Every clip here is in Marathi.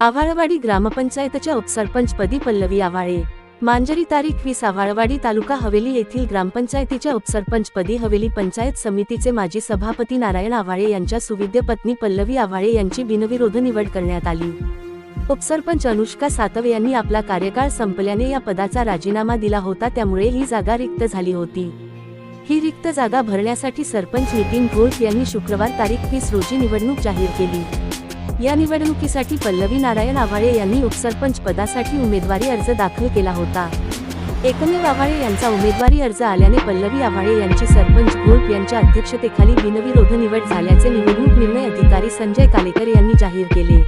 आव्हाळवाडी ग्रामपंचायतच्या उपसरपंचपदी पल्लवी आव्हाळे मांजरी तारीख वीस आव्हाळवाडी तालुका हवेली येथील ग्रामपंचायतीच्या उपसरपंचपदी हवेली पंचायत समितीचे माजी सभापती नारायण आव्हाळे यांच्या सुविद्य पत्नी पल्लवी आव्हाळे यांची बिनविरोध निवड करण्यात आली. उपसरपंच अनुष्का सातव यांनी आपला कार्यकाळ संपल्याने या पदाचा राजीनामा दिला होता त्यामुळे ही जागा रिक्त झाली होती. ही रिक्त जागा भरण्यासाठी सरपंच नितीन घोष यांनी शुक्रवार तारीख वीस रोजी निवडणूक जाहीर केली. या निवडणुकीसाठी पल्लवी नारायण आव्हाळे यांनी उपसरपंच पदासाठी उमेदवारी अर्ज दाखल केला होता. एकमेव आव्हाळे यांचा उमेदवारी अर्ज आल्याने पल्लवी आव्हाळे यांची सरपंच ग्रुप यांच्या अध्यक्षतेखाली बिनविरोध निवड झाल्याचे निवडणूक निर्णय अधिकारी संजय कालेकर यांनी जाहीर केले.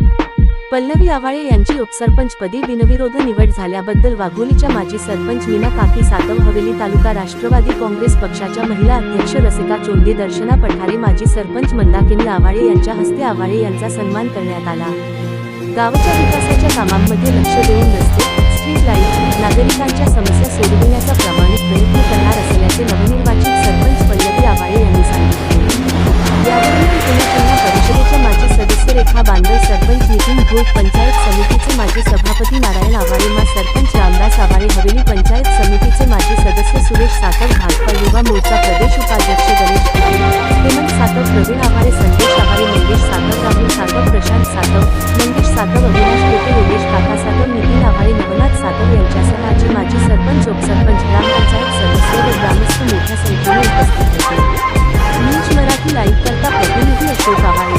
पल्लवी आव्हाळे यांची उपसरपंचपदी बिनविरोध निवड झाल्याबद्दल वाघोलीच्या माजी सरपंच मीना काकी सातव हवेली तालुका राष्ट्रवादी काँग्रेस पक्षाच्या महिला अध्यक्ष रसिका चोंडे दर्शना पठारे माजी सरपंच मंदाकिनी आव्हाळे यांच्या हस्ते आव्हाळे यांचा सन्मान करण्यात आला. गावाच्या विकासाच्या कामांमध्ये लक्ष देऊन रस्ते स्ट्रीट लाइट नागरिकांच्या समस्या सोडविण्याचा प्रामाणिक प्रयत्न नगर सरपंच नितीन घोष पंचायत समितीचे माजी सभापती नारायण आवाळे मा सरपंच रामदास आवाळे हवेली पंचायत समितीचे माजी सदस्य सुरेश सातव भाजपा युवा मोर्चा प्रदेश उपाध्यक्ष गणेश हेमंत सातव प्रवीण आवाळे संदेश आवाळे मंगेश सातव राहुल सातव प्रशांत सातव मंगेश सातव अविनाश पेटे योगेश काका सातव नितीन आवाळे नवनाथ सातव यांच्यासह आजी माजी सरपंच उपसरपंच ग्रामपंचायत सदस्य व ग्रामस्थ मोठ्या संख्येने उपस्थित होते. न्यूज मराठी लाईव्ह करता प्रतिनिधी अशोक आवाळे